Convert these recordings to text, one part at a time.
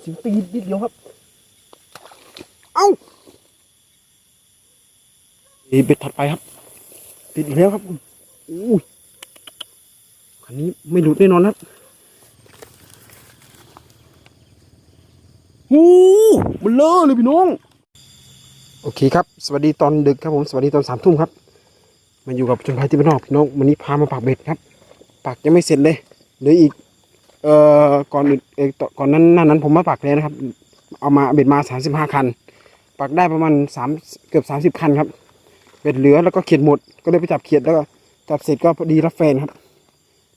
เสียงตีนนิดเดียวครับ เอ้าเอยเบ็ดถัดไปครับ ติดอีกแล้วครับอู้ยคันนี้ไม่หลุดแน่นอนครับหูเบลเลอเลยพี่น้อง โอเคครับ สวัสดีตอนดึกครับผม สวัสดีตอนสามทุ่มครับ มาอยู่กับชนภัยที่บ้านนอกพี่น้อง วันนี้พามาปักเบ็ดครับปักยังไม่เสร็จเลยเหลืออีก เอ่อก่อนนเอ่อก่อนนั้นหน้านั้นผมมาปักแล้วนะครับ เอามาเบ็ดมาสามสิบห้าคัน ปักได้ประมาณสามเกือบสามสิบคันครับ เบ็ดเหลือแล้วก็เขียดหมด ก็เลยไปจับเขียดแล้วก็จับเสร็จก็พอดีรับแฟนครับ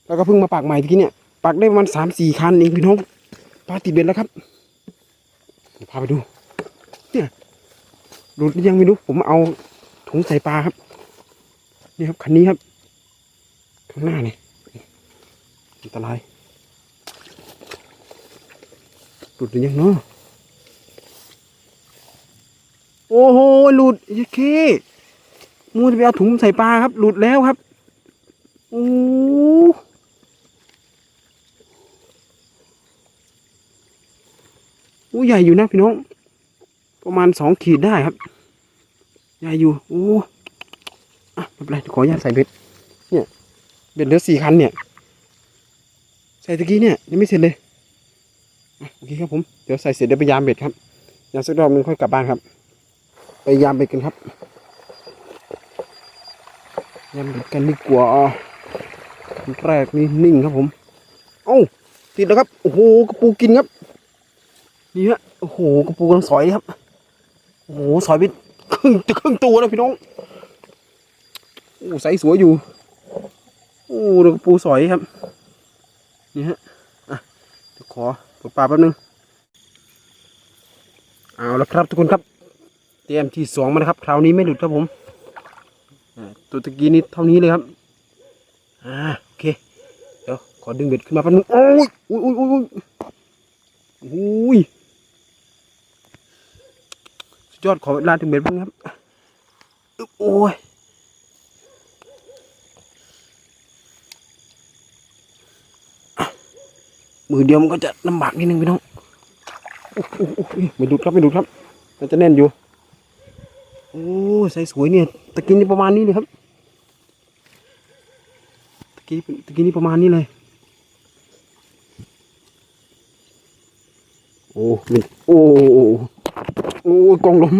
แล้วก็เพิ่งมาปักใหม่ทีนี้เนี่ย ปักได้ประมาณสามสี่คันเองพี่น้องปลาติดเบ็ดแล้วครับพาไปดู เนี่ยหลุดยังไม่รู้ผมเอาถุงใส่ปลาครับ นี่ครับคันนี้ครับ ข้างหน้าเนี่ยอันตราย หลุดหรือยังเนาะโอ้โหหลุดเยเคมูจะไปเอาถุงใส่ปลาครับ หลุดแล้วครับโอ้โอ้ใหญ่อยู่นะพี่น้อง ประมาณสองขีดได้ครับ ใหญ่อยู่โอ้อะไม่เป็นไรขออนุญาตใส่เบ็ดเนี่ยเบ็ดเหลือสี่คันเนี่ย ใส่ตะกี้เนี่ยยังไม่เสร็จเลย โอเคครับผม เดี๋ยวใส่เสร็จเดี๋ยวไปยามเบ็ดครับยามสักรอบนึงค่อยกลับบ้านครับ ไปยามเบ็ดกันครับ ยามเบ็ดกันดีกว่าอันแรกนี่นิ่งครับผม เอ้าติดแล้วครับ โอ้โหกระปูกินครับ นี่ฮะ โอ้โหกระปูกำลังสอยครับ โอ้โหสอยไปครึ่งครึ่งตัวแล้วพี่น้องโอ้ใสสวยอยู่ โอ้ดูกระปูสอยครับ นี่ฮะ อะขอ ตกปลาแป๊บนึง เอาละครับทุกคนครับ เตรียมที่สองมานะครับ คราวนี้ไม่หลุดครับผมตัวตะกี้นี้เท่านี้เลยครับ อ่าโอเค เดี๋ยวขอดึงเบ็ดขึ้นมาแป๊บนึงโอ้ยอุ้ยอุ้ยอุ้ยอุ้ยอุ้ยสุดยอดขอเวลาดึงเบ็ดแป๊บนึงครับอึ๊บโอ้ย มือเดียวมันก็จะลำบากนิดนึงพี่น้องไม่ดูดครับไม่ดูดครับมันจะแน่นอยู่ โอ้ใส่สวยเนี่ยตะกี้นี่ประมาณนี้เลยครับตะกี้ตะกี้นี่ประมาณนี้เลย โอ้มันโอ้โอ้โอ้กองลม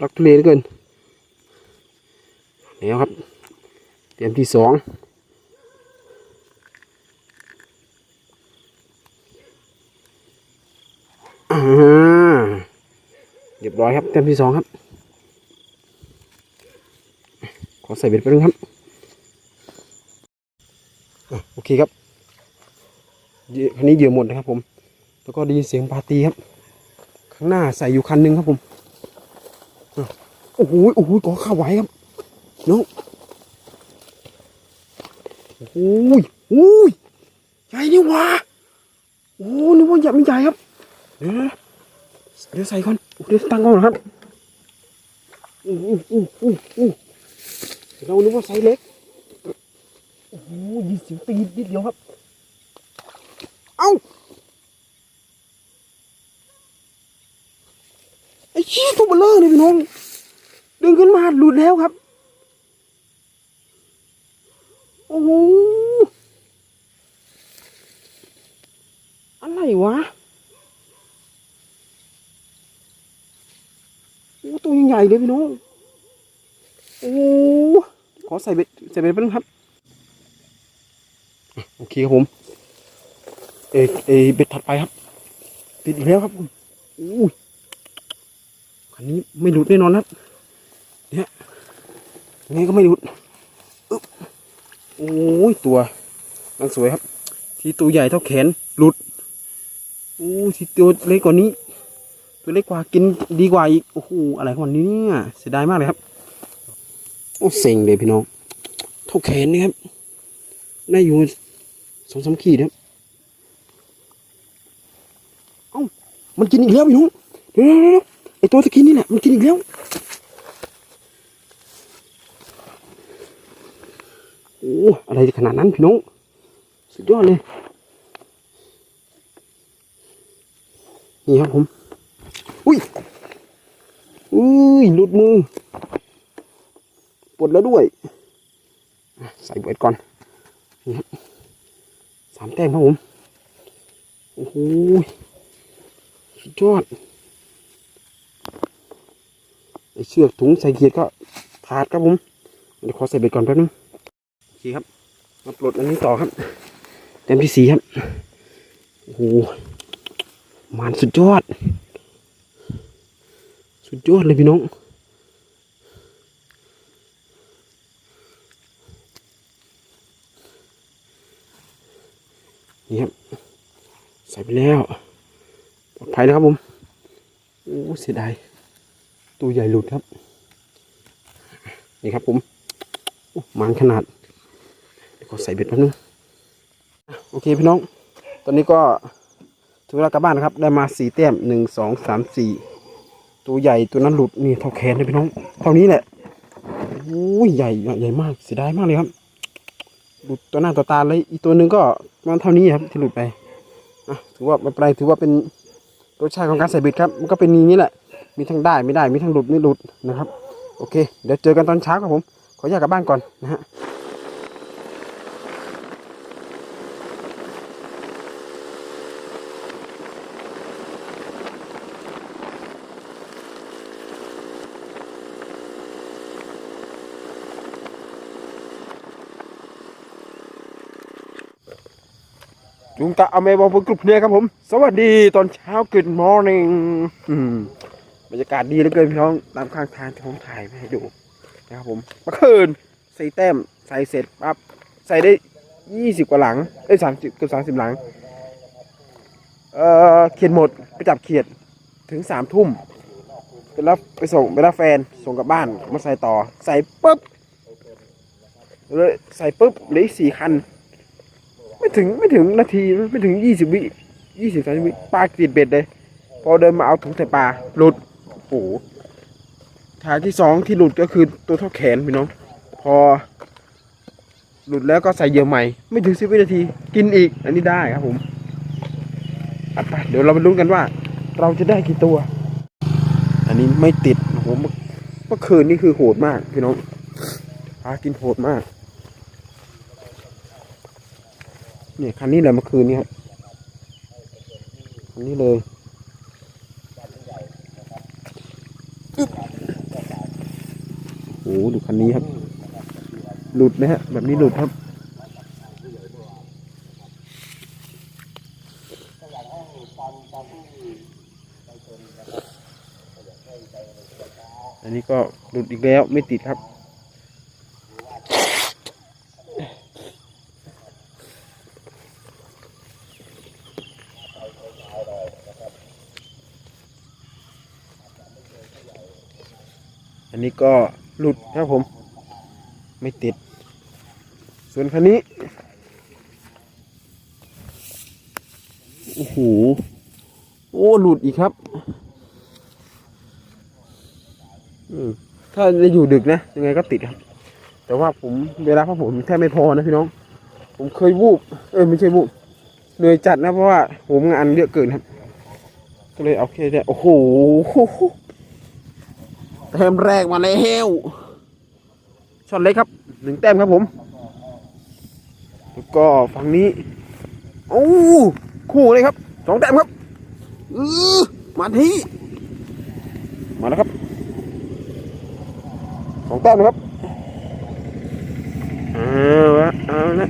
รักทะเลเหลือเกินแล้วครับ เตรียมที่สอง อ่าเรีย บร้อยครับเต็มที่สองครับ ขอใส่เบ็ดไปนึงครับโอเคครับอคันนี้เหยื่อหมดนะครับผม แล้วก็ได้ยินเสียงปาตีครับ ข้างหน้าใส่อยู่คันหนึ่งครับผมโอ้โหโอ้โหขอข้าวไหวครับน้องโอ้โหโอ้ยใหญ่นี่วะโอ้นึกว่าใหญ่ไม่ใหญ่ครับเดี๋ยว เดี๋ยวใส่ก่อนเดี๋ยวตั้งก่อนครับอู้อู้อู้อู้เรานึกว่าไซส์เล็ก โอ้โหยินเสียงตีนนิดเดียวครับ เอ้า ไอ้ชี้ตัวเบลเลอร์เลยพี่น้อง ดึงขึ้นมาหลุดแล้วครับ โอ้โห อะไรวะ โอ้ตัวใหญ่เลยพี่น้องโอ้ขอใส่เบ็ดใส่เบ็ดไปนึงครับโอเคครับผมเอเอเบ็ดถัดไปครับ ติดอีกแล้วครับโอ้ยคันนี้ไม่หลุดแน่นอนครับเนี่ยยังไงก็ไม่หลุดอึ๊บโอ้ยตัวนังสวยครับ ที่ตัวใหญ่เท่าแขนหลุดโอ้ที่ตัวเล็กกว่านี้ ตัวเล็กกว่ากินดีกว่าอีกโอ้โหอะไรของมันเนี้เสียดายมากเลยครับโอ้เซ็งเลยพี่น้องเท่าแขนนี่ครับได้อยู่สองสามขีดครับเอ้ามันกินอีกแล้วพี่น้องเดี๋ยวเดี๋ยวไอตัวตะกี้นี่แหละมันกินอีกแล้วโอ้อะไรขนาดนั้นพี่น้องสุดยอดเลยนี่ครับผม อุ้ยอุ้ยหลุดมือปวดแล้วด้วย ใส่เบ็ดก่อนนี่ครับสามแต้มครับผม โอ้โหสุดยอดไอเชือกถุงใส่เขียดก็ขาดครับผมเดี๋ยวขอใส่เบ็ดก่อนแป๊บนึงโอเคครับ มาปลดอันนี้ต่อครับ เต็มที่สีครับ โอ้โหมันสุดยอด สุดยอดเลยพี่น้องนี่ครับใส่ไปแล้วปลอดภัยนะครับผมโอ้เสียดายตัวใหญ่หลุดครับ นี่ครับผมมันขนาดเดี๋ยวขอใส่เบ็ดแป๊บนึงโอเคพี่น้อง ตอนนี้ก็ถึงเวลากลับบ้านนะครับ ได้มาสี่แต้มหนึ่งสองสามสี่ ตัวใหญ่ตัวนั้นหลุดนี่เท่าแขนเลยพี่น้อง เท่านี้แหละโอ้ยใหญ่ใหญ่มากเสียดายมากเลยครับ หลุดตัวหน้าตัวตาเลยอีกตัวหนึ่งก็มันเท่านี้ครับที่หลุดไปอะถือว่าไม่เป็นไรถือว่าเป็นรสชาติของการใส่เบ็ดครับ มันก็เป็นอย่างนี้แหละ มีทั้งได้ไม่ได้มีทั้งหลุดไม่หลุดนะครับ โอเค เดี๋ยวเจอกันตอนเช้าครับผม ขออนุญาตกลับบ้านก่อนนะฮะ จุงกะอเมบอลกรุ๊ปเนี่ยครับผม สวัสดีตอนเช้า Good morning อืมบรรยากาศดีเหลือเกินพี่น้องตามข้างทางท้องถ่ายมาให้ดูนะครับผมเมื่อคืนใส่แต้มใส่เสร็จปั๊บใส่ได้ยี่สิบกว่าหลังเอ้สามสิบเกือบสามสิบหลัง เอ่อเขียนหมดไปจับเขียดถึงสามทุ่มไปรับไปส่งไปรับแฟนส่งกลับบ้านมาใส่ต่อ ใส่ปุ๊บเลยใส่ปุ๊บเหลืออีกสี่คัน ไม่ถึงไม่ถึงนาทีไม่ถึงยี่สิบวิยี่สิบสามวิปลาติดเบ็ดเลย พอเดินมาเอาถุงใส่ปลาหลุดโอ้โหทางที่สองที่หลุดก็คือตัวเท่าแขนพี่น้อง พอ หลุดแล้วก็ใส่เหยื่อใหม่ ไม่ถึงสิบวินาที กินอีก อันนี้ได้ครับผมอะไปเดี๋ยวเราไปลุ้นกันว่า เราจะได้กี่ตัว อันนี้ไม่ติดโอ้โหเมื่อเมื่อคืนนี่คือโหดมากพี่น้องปลากินโหดมาก เนี่ยคันนี้แหละเมื่อคืนนี้ครับคันนี้เลยโอ้โหดูคันนี้ครับ หลุดนะฮะแบบนี้หลุดครับอันนี้ก็หลุดอีกแล้วไม่ติดครับ ก็หลุดครับผม ไม่ติด ส่วนคันนี้ โอ้โห โอ้หลุดอีกครับถ้าจะอยู่ดึกนะ ยังไงก็ติดครับ แต่ว่าผมเวลาพักผมแทบไม่พอนะพี่น้อง ผมเคยวูบ เออไม่ใช่วูบเหนื่อยจัดนะเพราะว่าผมงานเยอะเกินครับ ก็เลยเอาแค่เนี้ยโอ้โห แต้มแรกมาแล้วช็อตเล็กครับหนึ่งแต้มครับผม แล้วก็ฝั่งนี้โอ้คู่เลยครับสองแต้มครับอือมาที่ มาแล้วครับสองแต้มนะครับเอาละเอาละ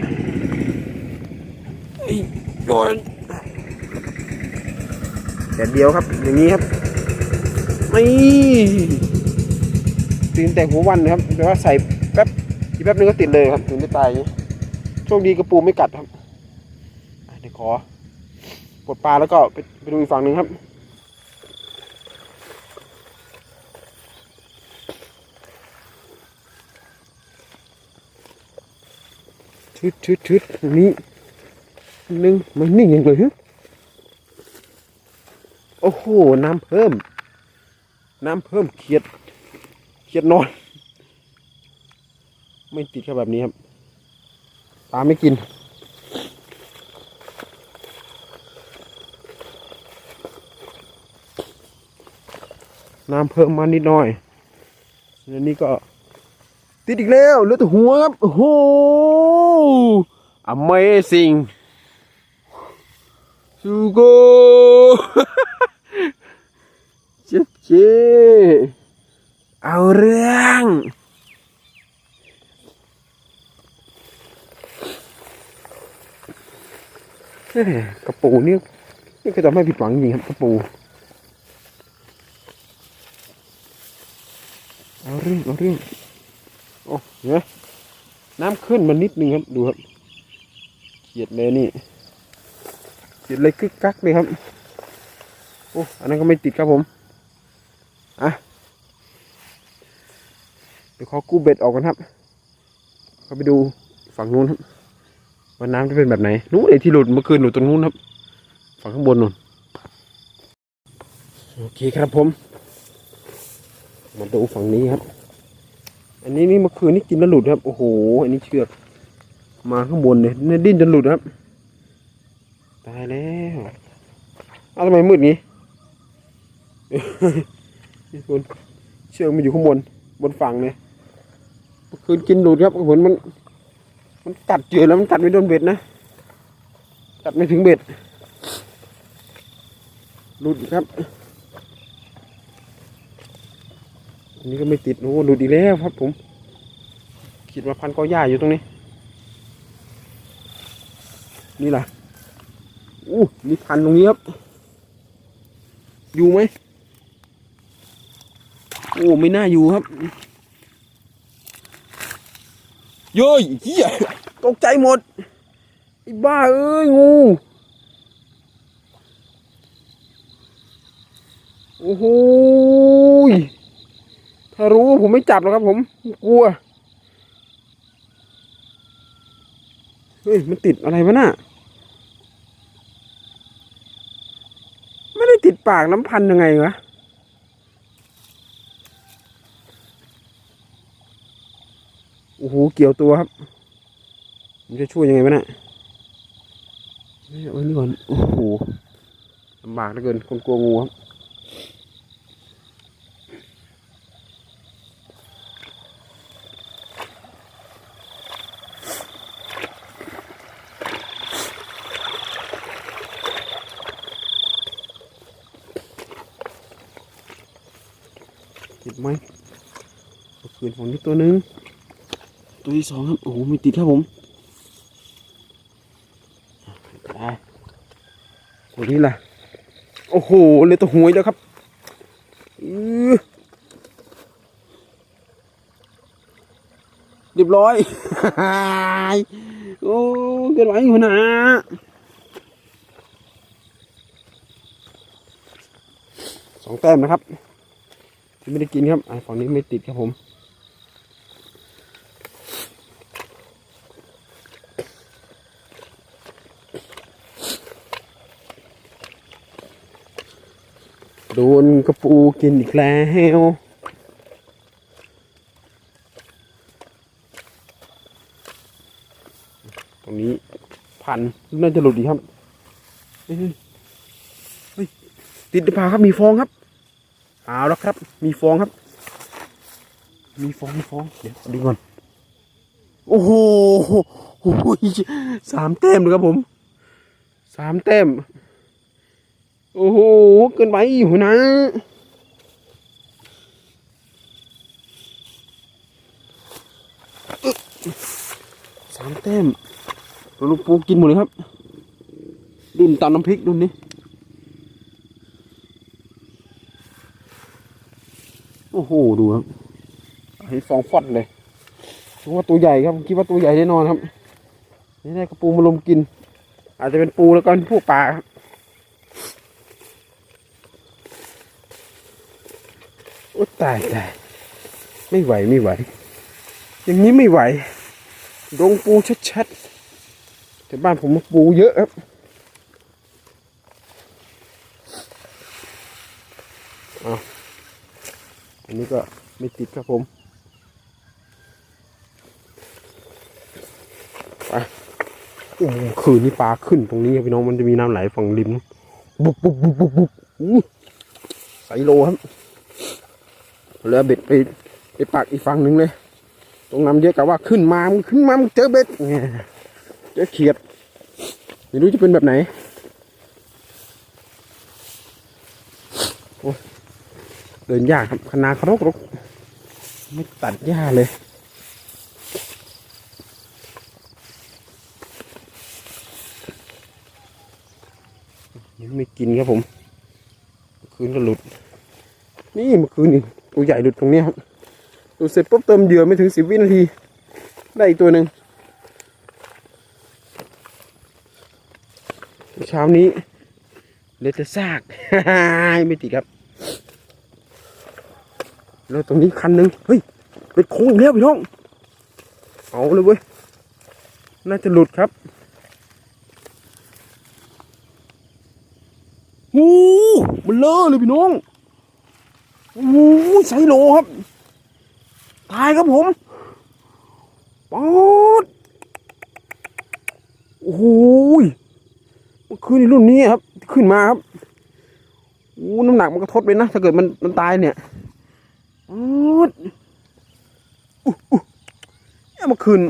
ไอ้โดนแต่เดียวครับอย่างนี้ครับไม่ ตีนแตกหัววันนะครับแปลว่าใส่แป๊บอีกแป๊บนึงก็ติดเลยครับถึงได้ตายอย่างนี้โชคดีกระปูไม่กัดครับเดี๋ยวขอปลดปลาแล้วก็ไปไปดูอีกฝั่งหนึ่งครับชุดชุดชุดตรงนี้นึงมันนิ่งอย่างเลยฮะโอ้โห น้ำเพิ่ม น้ำเพิ่มเขียด เขียดนอน ไม่ติดแค่แบบนี้ครับปลาไม่กิน น้ำเพิ่มมานิดหน่อยแล้วนี่ก็ ติดอีกแล้วเหลือแต่หัวครับ โอ้โห Amazing สุโกเจ๊เจ๊ เอาเรื่องแม่กระปูนี่นี่ก็จะไม่ผิดหวังจริงครับกระปู เอาเรื่องเอาเรื่อง โอ้เนไหมน้ำขึ้นมานิดนึงครับ ดูครับ เขียดเลยนี่ เขียดเลยกึกกักเลยครับ โอ้ อันนั้นก็ไม่ติดครับผม อะ ดี๋ยวขอกู้เบ็ดออกกันครับ เขาไปดูฝั่งนู้นครับว่าน้ำจะเป็นแบบไหน นู้นไอ้ที่หลุดเมื่อคืนหลุดตรงนู้นครับ ฝั่งข้างบนนู่น โอเคครับผม มาดูฝั่งนี้ครับ อันนี้นี่เมื่อคืนนี่กินแล้วหลุดครับ โอ้โห อันนี้เชือก มาข้างบนเลยเนี่ยดิ้นจนหลุดครับ ตายแล้วเอาทำไมมืดงี้นี่คุณเชือกมันอยู่ข้างบนบนฝั่งเลย เมื่อกินหลุดครับเหมือนมัน มันกัดเจือแล้วมันกัดไม่โดนเบ็ดนะกัดไม่ถึงเบ็ดหลุดครับอันนี้ก็ไม่ติดโอ้หลุดอีกแล้วครับผมคิดว่าพันกอหญ้าอยู่ตรงนี้ นี่ล่ะอู้นี่พันตรงนี้ครับ อยู่ไหมโอ้ไม่น่าอยู่ครับ เย้ยเฮียตกใจหมดไอ้บ้าเอ้ยงูโอ้โหถ้ารู้ผมไม่จับหรอกครับผม กลัว เฮ้ย มันติดอะไรวะน่ะ ไม่ได้ติดปากน้ำพันยังไงวะ โอ้โห เกี่ยวตัวครับ ผมจะช่วยยังไงวะน่ะเฮ้ยเอาไว้นี่ก่อน โอ้โหลำบากเหลือเกิน คนกลัวงูครับติดไหมเอคืนฝั่งนี้ตัวนึง ตัวที่สองครับ โอ้โหไม่ติดครับผมได้ตัวนี้ล่ะ โอ้โหเลยตัวหวยแล้วครับเรียบร้อย โอ้เกินไหวอยู่นะสองแต้มนะครับ ที่ไม่ได้กินครับอฝั่งนี้ไม่ติดครับผม โดนกระปูกินอีกแล้วตรงนี้พันน่าจะหลุดดีครับติดหรือเปล่าครับมีฟองครับเอาแล้วครับ มีฟองครับ มีฟองมีฟองเดี๋ยวดูก่อนโอ้โหโอ้โหสามแต้มเลยครับผมสามแต้ม โอ้โห เกินไปอยู่นะสามแต้มลูกปูกินหมดเลยครับ ดุนตามน้ำพริกดุนนี้โอ้โห ดูครับให้ฟองฟอดเลยคิดว่าตัวใหญ่ครับคิดว่าตัวใหญ่แน่นอนครับ นี่ได้กระปูมาลมกิน อาจจะเป็นปูแล้วก็พวกปลาครับโอ้ ตายตายไม่ไหวไม่ไหว อย่างนี้ไม่ไหวดงปูชัดๆแต่บ้านผมปูเยอะครับเอาอันนี้ก็ไม่ติดครับผมไปอ้โหคืนนี้ปลาขึ้นตรงนี้พี่น้องมันจะมีน้ำไหลฝั่งริม บุบบุบบุบบุบบุบอู้ใส่โลครับ แล้วเบ็ดไปไปปักอีกฝั่งหนึ่งเลย ตรงน้ำเยอะกะว่าขึ้นมามึงขึ้นมามึงเจอเบ็ดแง่เจอเขียดไม่รู้จะเป็นแบบไหนเดินยากครับคณะเขารกรกไม่ตัดหญ้าเลยยังไม่กินครับผม คืนก็หลุด นี่เมื่อคืนนี่ ตัวใหญ่หลุดตรงนี้ครับดูเสร็จปุ๊บเติมเหยื่อไม่ถึงสิบวินาที ได้อีกตัวหนึ่งเช้านี้เลตซากไม่ติดครับแล้วตรงนี้คันหนึ่งเฮ้ยเป็นโค้งอีกแล้วพี่น้อง เอาเลยเว้ย น่าจะหลุดครับโอ้มันเลอะเลยพี่น้อง โอ้ไซโลครับตายครับผมป๊อดโอ้โหเมื่อคืนนี้รุ่นนี้ครับ ขึ้นมาครับโอ้น้ำหนักมันก็ทดไปนะถ้าเกิดมันมันตายเนี่ยป๊อดอู้อู้เนี่ยมื่อคืน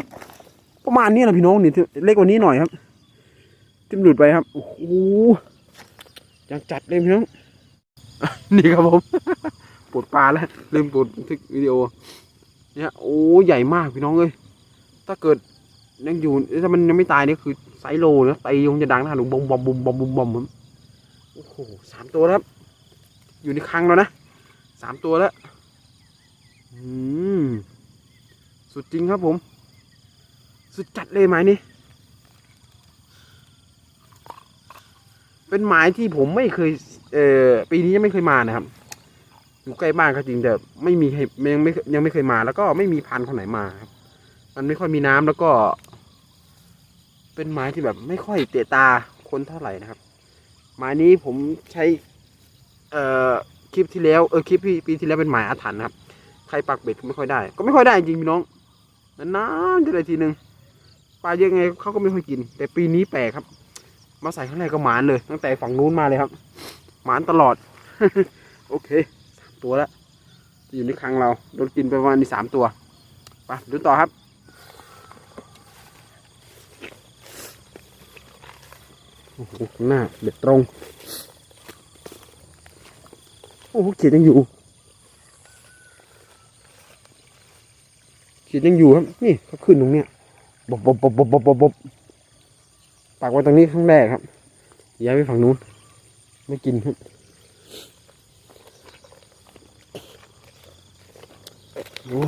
ประมาณนี้นะพี่น้องนี่เล็กกว่านี้หน่อยครับที่มันหลุดไปครับโอ้โหยังจัดเลยพี่น้องนี่ครับผม ปวดปลาแล้วลืมปวดทึกวิดีโอ เนี่ยโอ้ใหญ่มากพี่น้องเอ้ยถ้าเกิดยังอยู่ถ้ามันยังไม่ตายนี่คือไซโลนะตีคงจะดังนะหนูบอมบอมบอมบอมบอมบอมโอ้โหสามตัวแล้วครับอยู่ในคลังแล้วนะสามตัวแล้วอืมสุดจริงครับผม สุดจัดเลยไหมนี่เป็นหมายที่ผมไม่เคย เอ่อ ปีนี้ยังไม่เคยมานะครับ อยู่ใกล้บ้านก็จริงแต่ไม่มีใครยังไม่ยังไม่เคยมา แล้วก็ไม่มีพันธุ์คนไหนมาครับ มันไม่ค่อยมีน้ำแล้วก็ เป็นไม้ที่แบบไม่ค่อยเตะตาคนเท่าไหร่นะครับ ไม้นี้ผมใช้ เอ่อคลิปที่แล้วเออคลิปปีปีที่แล้วเป็นหมายอาถรรพ์นะครับใครปักเบ็ดก็ไม่ค่อยได้ ก็ไม่ค่อยได้จริงพี่น้องนานๆจะได้ทีหนึ่งปลาเยอะไงเขาก็ไม่ค่อยกิน แต่ปีนี้แปลกครับ มาใส่ข้างในก็หมานเลย ตั้งแต่ฝั่งนู้นมาเลยครับ หมานตลอด โอเค ตัวแล้วที่อยู่ในคลังเราโดนกินไปประมาณนี้สามตัวไปดูต่อครับโอ้โหหน้าเบ็ดตรง โอ้โหเขียดยังอยู่เขียดยังอยู่ครับ นี่เขาขึ้นตรงเนี้ยบบบบบบบบบบบบปักไว้ตรงนี้ข้างแรกครับย้ายไปฝั่งนู้น ไม่กินครับ โอ้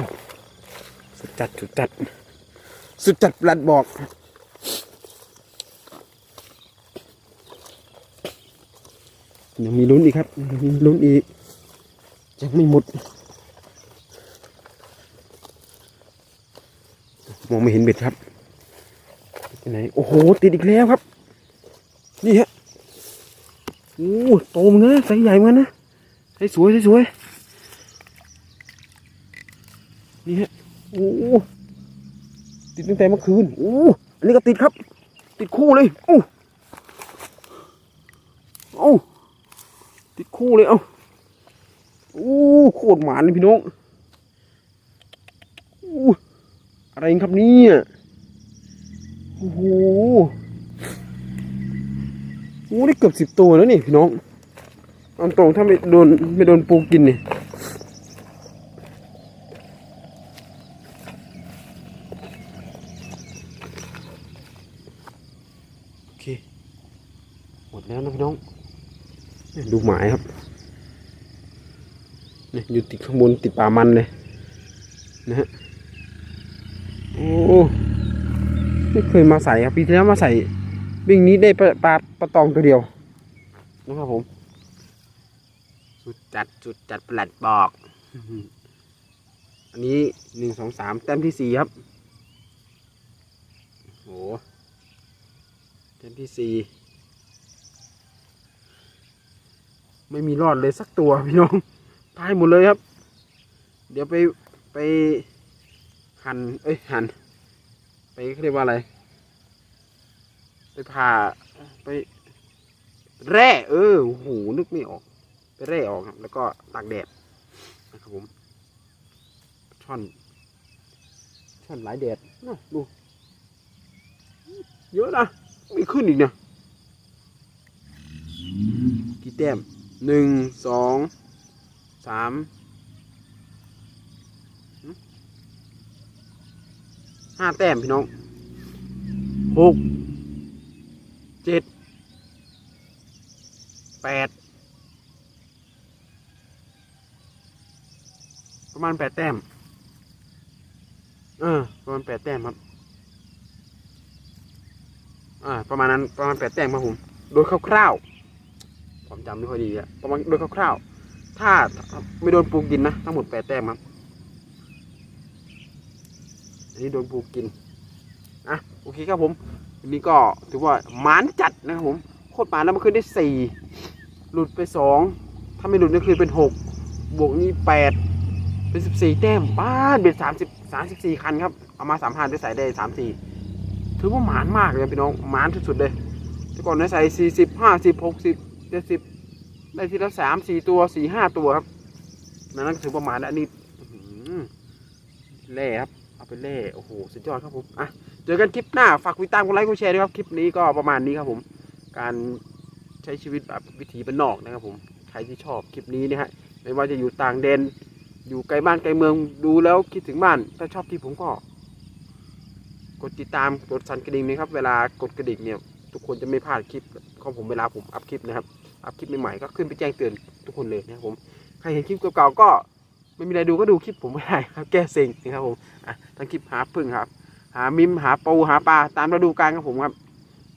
สุดจัดสุดจัด สุดจัดปลัดบอก ยังมีลุ้นอีกครับมีลุ้นอีก ยังไม่หมด มองไม่เห็นเบ็ดครับไไหนโอ้โห ติดอีกแล้วครับ นี่ฮะโอ้โตเหมือนกันนะไซส์ใหญ่เหมือนกันนะไซส์สวยไซส์สวย นี่ฮะโอ้ติดตั้งแต่เมื่อคืนโอ้อันนี้ก็ติดครับ ติดคู่เลยโอ้โอ้ติดคู่เลยเอ้าโอ้โคตรหมานเลยพี่น้องโอ้อะไรครับเนี่ยโอ้โหโอ้ได้เกือบสิบตัวแล้วนี่พี่น้องเอาตรงถ้าไม่โดนไม่โดนปูกินเนี่ย โอเค หมดแล้วนะพี่น้องเนี่ยดูหมายครับเนี่ยอยู่ติดข้างบนติดป่ามันเลยนะฮะโอ้ไม่เคยมาใส่ครับปีที่แล้วมาใส่วิ่งนี้ได้ปลาปลาปลาตองตัวเดียวนะครับผมสุดจัดสุดจัดประหลัดบอก อันนี้หนึ่งสองสามแต้มที่สี่ครับโอ้ นที่สี่ไม่มีรอดเลยสักตัวพี่น้องตายหมดเลยครับ เดี๋ยวไปไปหันเอ้ยหันไปเรียกว่าอะไร ไปผ่าไป แร่ เออโอ้โหนึกไม่ออก ไปแร่ออกครับ แล้วก็ตากแดดนะครับผมช่อนช่อนหลายแดดนะดูเยอะนะ มีขึ้นอีกเนี่ยกี่แต้มหนึ่งสองสามหึห้าแต้มพี่น้องหกเจ็ดแปดประมาณแปดแต้มเออประมาณแปดแต้มครับ อ่าประมาณนั้นประมาณแปดแต้มครับผมโดยคร่าวๆผมจำไม่ค่อยดีอะประมาณโดยคร่าวๆถ้าไม่โดนปลูกกินนะทั้งหมดแปดแต้มครับอันนี้โดนปลูกกินอะโอเคครับผมวันนี้ก็ถือว่าหมานจัดนะครับผมโคตรหมานแล้วมันขึ้นได้สี่หลุดไปสองถ้าไม่หลุดก็คือเป็นหกบวกนี่แปดเป็นสิบสี่แต้มบ้านเป็นสามสิบสามสิบสี่คันครับเอามาสามพันไปใส่ได้สามสี่ ถือว่าหมานมากเลยพี่น้องหมานสุดๆเลยแต่ก่อนเนี่ยใส่สี่สิบห้าสิบหกสิบเจ็ดสิบได้ทีละสามสี่ตัวสี่ห้าตัวครับนั่นก็ถือว่าหมานแล้วอันนี้อื้อหือเล่ครับเอาไปเล่โอ้โหสุดยอดครับผมอะเจอกันคลิปหน้าฝากติดตามกดไลค์กดแชร์ด้วยครับคลิปนี้ก็ประมาณนี้ครับผม การใช้ชีวิตแบบวิถีบ้านนอกนะครับผมใครที่ชอบคลิปนี้นะฮะไม่ว่าจะอยู่ต่างแดนอยู่ไกลบ้านไกลเมืองดูแล้วคิดถึงบ้านถ้าชอบที่ผมก็ กดติดตามกดสั่นกระดิ่งนะครับ เวลากดกระดิ่งเนี่ย ทุกคนจะไม่พลาดคลิปของผมเวลาผมอัพคลิปนะครับ อัพคลิปใหม่ๆก็ขึ้นไปแจ้งเตือนทุกคนเลยนะครับผม ใครเห็นคลิปเก่าๆก็ไม่มีอะไรดูก็ดูคลิปผมไม่ได้ครับ แก้เซ็งนะครับผมอะทั้งคลิปหาพึ่งครับ หามิมหาปูหาปลาตามฤดูกาลครับผมครับ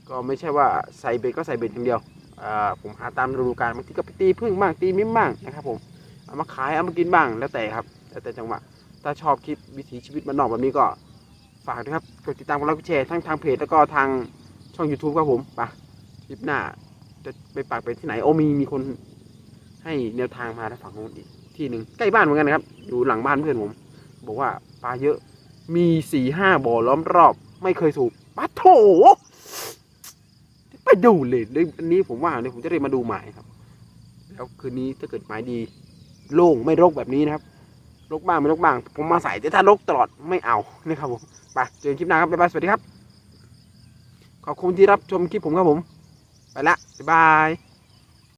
ก็ไม่ใช่ว่าใส่เบ็ดก็ใส่เบ็ดอย่างเดียวอ่าผมหาตามฤดูกาลบางทีก็ไปตีพึ่งบ้างตีมิมบ้างนะครับผมเอามาขายเอามากินบ้างแล้วแต่ครับ แล้วแต่จังหวะถ้าชอบคลิปวิถีชีวิตมันนอกแบบนี้ก็ ฝากด้วยครับ กดติดตามกดไลค์กดแชร์ทั้งทางเพจแล้วก็ทางช่อง YouTube ครับผมไปคลิปหน้า จะไปปากไปที่ไหนโอ้มีมีคนให้แนวทางมาทางฝั่งโน้นอีกที่หนึ่งใกล้บ้านเหมือนกันนะครับ อยู่หลังบ้านเพื่อนผม บอกว่าปลาเยอะมีสี่ห้าบ่อล้อมรอบ ไม่เคยสูบปลาโถไปดูเลยเรื่องอันนี้ผมว่าเนี่ยผมจะได้มาดูหมายครับ แล้วคืนนี้ถ้าเกิดหมายดี โล่งไม่รกแบบนี้นะครับ ลกบ้างไม่ลกบ้าง ผมมาใส่แต่ถ้าลกตลอดไม่เอานี่ครับผมไปเจอกันคลิปหน้าครับบ๊ายบายสวัสดีครับ ขอบคุณที่รับชมคลิปผมครับผม ไปละบ๊ายบาย